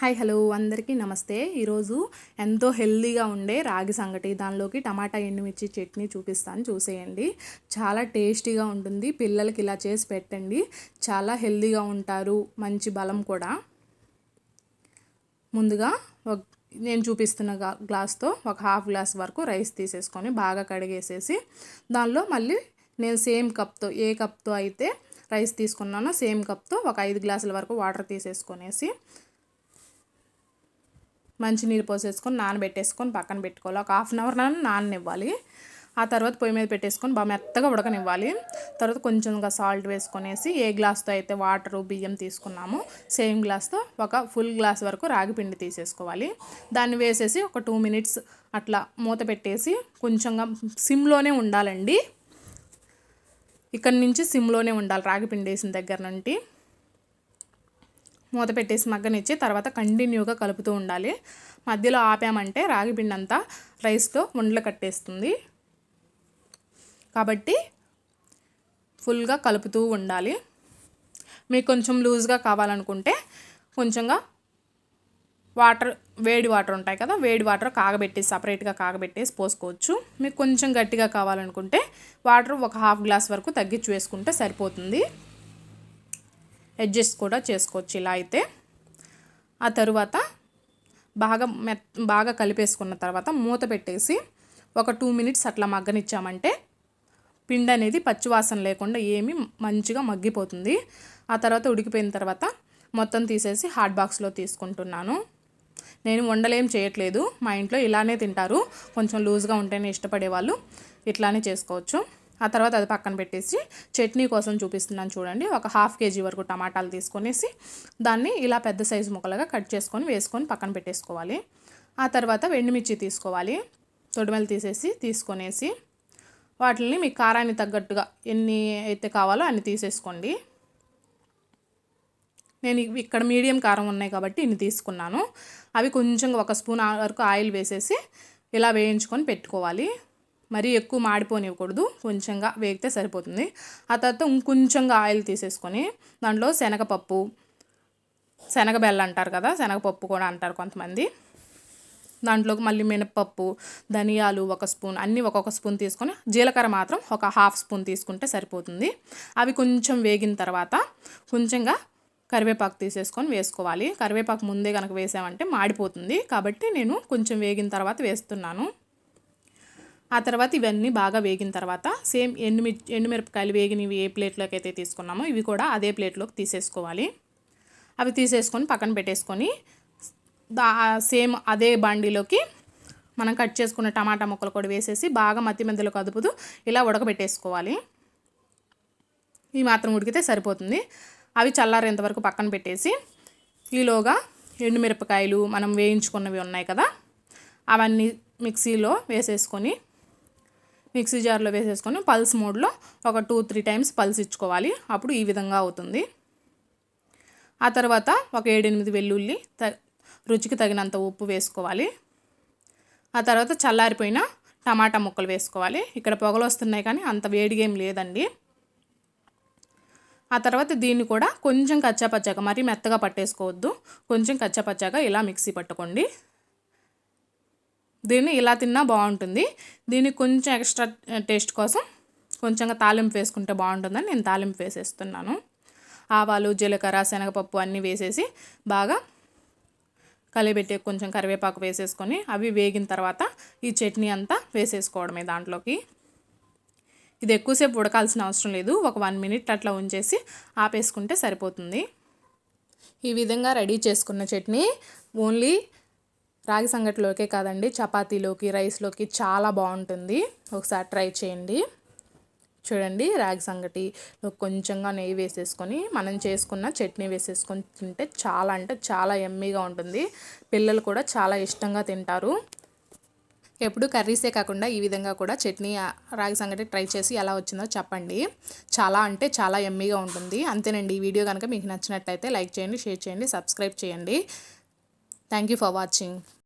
Hi hello అందరికీ నమస్తే. ఈరోజు ఎంతో హెల్దీగా ఉండే రాగి సంగటి దానిలోకి టమాటా ఎండుమిర్చి చట్నీ చూపిస్తాను చూసేయండి. చాలా టేస్టీగా ఉంటుంది పిల్లలకి ఇలా చేసి పెట్టండి. చాలా హెల్దీగా ఉంటారు మంచి బలం కూడా. ముందుగా ఒక నేను చూపిస్తున్న గ్లాస్తో ఒక హాఫ్ గ్లాస్ వరకు రైస్ తీసేసుకొని బాగా కడిగేసేసి దానిలో మళ్ళీ నేను సేమ్ కప్తో ఏ కప్తో అయితే రైస్ తీసుకున్నానో సేమ్ కప్తో ఒక ఐదు గ్లాసుల వరకు వాటర్ తీసేసుకొనేసి మంచినీరు పోసేసుకొని నానబెట్టేసుకొని పక్కన పెట్టుకోవాలి. ఒక హాఫ్ అన్ అవర్ నాననివ్వాలి. ఆ తర్వాత పొయ్యి మీద పెట్టేసుకొని బాగా మెత్తగా ఉడకనివ్వాలి. తర్వాత కొంచెంగా సాల్ట్ వేసుకొనేసి ఏ గ్లాస్తో అయితే వాటర్ బియ్యం తీసుకున్నామో సేమ్ గ్లాస్తో ఒక ఫుల్ గ్లాస్ వరకు రాగి పిండి తీసేసుకోవాలి. దాన్ని వేసేసి ఒక టూ మినిట్స్ అట్లా మూత పెట్టేసి కొంచెంగా సిమ్లోనే ఉండాలండి. ఇక్కడి నుంచి సిమ్లోనే ఉండాలి రాగి పిండి వేసిన దగ్గర నుండి. మూత పెట్టేసి మగ్గనిచ్చి తర్వాత కంటిన్యూగా కలుపుతూ ఉండాలి. మధ్యలో ఆపామంటే రాగి పిండి అంతా రైస్తో ఉండలు కట్టేస్తుంది. కాబట్టి ఫుల్గా కలుపుతూ ఉండాలి. మీకు కొంచెం లూజ్గా కావాలనుకుంటే కొంచెంగా వాటర్ వేడి వాటర్ ఉంటాయి కదా వేడి వాటర్ కాగబెట్టేసి సపరేట్గా కాగబెట్టేసి పోసుకోవచ్చు. మీకు కొంచెం గట్టిగా కావాలనుకుంటే వాటర్ ఒక హాఫ్ గ్లాస్ వరకు తగ్గించి వేసుకుంటే సరిపోతుంది. అడ్జస్ట్ కూడా చేసుకోవచ్చు ఇలా అయితే. ఆ తరువాత బాగా మె బాగా కలిపేసుకున్న తర్వాత మూత పెట్టేసి ఒక టూ మినిట్స్ అట్లా మగ్గనిచ్చామంటే పిండి అనేది పచ్చివాసన లేకుండా ఏమి మంచిగా మగ్గిపోతుంది. ఆ తర్వాత ఉడికిపోయిన తర్వాత మొత్తం తీసేసి హాట్ బాక్స్లో తీసుకుంటున్నాను. నేను వండలేం చేయట్లేదు. మా ఇంట్లో ఇలానే తింటారు. కొంచెం లూజ్గా ఉంటేనే ఇష్టపడే వాళ్ళు ఇట్లానే చేసుకోవచ్చు. ఆ తర్వాత అది పక్కన పెట్టేసి చట్నీ కోసం చూపిస్తున్నాను చూడండి. ఒక హాఫ్ కేజీ వరకు టమాటాలు తీసుకొనేసి దాన్ని ఇలా పెద్ద సైజు ముక్కలుగా కట్ చేసుకొని వేసుకొని పక్కన పెట్టేసుకోవాలి. ఆ తర్వాత వెండిమిర్చి తీసుకోవాలి. తొడిమెలు తీసేసి తీసుకొనేసి వాటిని మీ కారాన్ని తగ్గట్టుగా ఎన్ని అయితే కావాలో అన్ని తీసేసుకోండి. నేను ఇక్కడ మీడియం కారం ఉన్నాయి కాబట్టి ఇన్ని తీసుకున్నాను. అవి కొంచెం ఒక స్పూన్ వరకు ఆయిల్ వేసేసి ఇలా వేయించుకొని పెట్టుకోవాలి. మరీ ఎక్కువ మాడిపోనివ్వకూడదు. కొంచెంగా వేగితే సరిపోతుంది. ఆ తర్వాత ఇంకొంచెంగా ఆయిల్ తీసేసుకొని దాంట్లో శనగపప్పు శనగబెల్ల అంటారు కదా శనగపప్పు కూడా అంటారు కొంతమంది. దాంట్లోకి మళ్ళీ మినపప్పు ధనియాలు ఒక స్పూన్ అన్నీ ఒక్కొక్క స్పూన్ తీసుకొని జీలకర్ర మాత్రం ఒక హాఫ్ స్పూన్ తీసుకుంటే సరిపోతుంది. అవి కొంచెం వేగిన తర్వాత కొంచెంగా కరివేపాకు తీసేసుకొని వేసుకోవాలి. కరివేపాకు ముందే కనుక వేసామంటే మాడిపోతుంది. కాబట్టి నేను కొంచెం వేగిన తర్వాత వేస్తున్నాను. ఆ తర్వాత ఇవన్నీ బాగా వేగిన తర్వాత సేమ్ ఎండుమి ఎండుమిరపకాయలు వేగినవి ఏ ప్లేట్లోకి అయితే తీసుకున్నామో ఇవి కూడా అదే ప్లేట్లోకి తీసేసుకోవాలి. అవి తీసేసుకొని పక్కన పెట్టేసుకొని దా సేమ్ అదే బండిలోకి మనం కట్ చేసుకున్న టమాటా ముక్కలు కూడా వేసేసి బాగా మధ్య మధ్యలో కదుపుతూ ఇలా ఉడకబెట్టేసుకోవాలి. ఈ మాత్రం ఉడికితే సరిపోతుంది. అవి చల్లారేంతవరకు పక్కన పెట్టేసి ఈలోగా ఎండుమిరపకాయలు మనం వేయించుకున్నవి ఉన్నాయి కదా అవన్నీ మిక్సీలో వేసేసుకొని మిక్సీ జార్లో వేసేసుకొని పల్స్ మోడ్లో ఒక టూ త్రీ టైమ్స్ పల్స్ ఇచ్చుకోవాలి. అప్పుడు ఈ విధంగా అవుతుంది. ఆ తర్వాత ఒక ఏడెనిమిది వెల్లుల్లి త రుచికి తగినంత ఉప్పు వేసుకోవాలి. ఆ తర్వాత చల్లారిపోయిన టమాటా ముక్కలు వేసుకోవాలి. ఇక్కడ పొగలు వస్తున్నాయి కానీ అంత వేడిగా ఏం లేదండి. ఆ తర్వాత దీన్ని కూడా కొంచెం కచ్చాపచ్చాక మరీ మెత్తగా పట్టేసుకోవద్దు. కొంచెం కచ్చాపచ్చాక ఇలా మిక్సీ పట్టుకోండి. దీన్ని ఇలా తిన్నా బాగుంటుంది. దీనికి కొంచెం ఎక్స్ట్రా టేస్ట్ కోసం కొంచెంగా తాలింపు వేసుకుంటే బాగుంటుందని నేను తాలింపు వేసేస్తున్నాను. ఆవాలు జీలకర్ర శనగపప్పు అన్నీ వేసేసి బాగా కలిపెట్టి కొంచెం కరివేపాకు వేసేసుకొని అవి వేగిన తర్వాత ఈ చట్నీ అంతా వేసేసుకోవడమే దాంట్లోకి. ఇది ఎక్కువసేపు ఉడకాల్సిన అవసరం లేదు. ఒక వన్ మినిట్ అట్లా ఉంచేసి ఆపేసుకుంటే సరిపోతుంది. ఈ విధంగా రెడీ చేసుకున్న చట్నీ ఓన్లీ రాగి సంగటిలోకే కాదండి చపాతీలోకి రైస్లోకి చాలా బాగుంటుంది. ఒకసారి ట్రై చేయండి. చూడండి రాగి సంగటి కొంచెంగా నెయ్యి వేసేసుకొని మనం చేసుకున్న చట్నీ వేసేసుకొని తింటే చాలా అంటే చాలా ఎమ్మీగా ఉంటుంది. పిల్లలు కూడా చాలా ఇష్టంగా తింటారు. ఎప్పుడు కర్రీసే కాకుండా ఈ విధంగా కూడా చట్నీ రాగి సంగటి ట్రై చేసి ఎలా వచ్చిందో చెప్పండి. చాలా అంటే చాలా ఎమ్మీగా ఉంటుంది. అంతేనండి ఈ వీడియో కనుక మీకు నచ్చినట్లయితే లైక్ చేయండి షేర్ చేయండి సబ్స్క్రైబ్ చేయండి. Thank you for watching.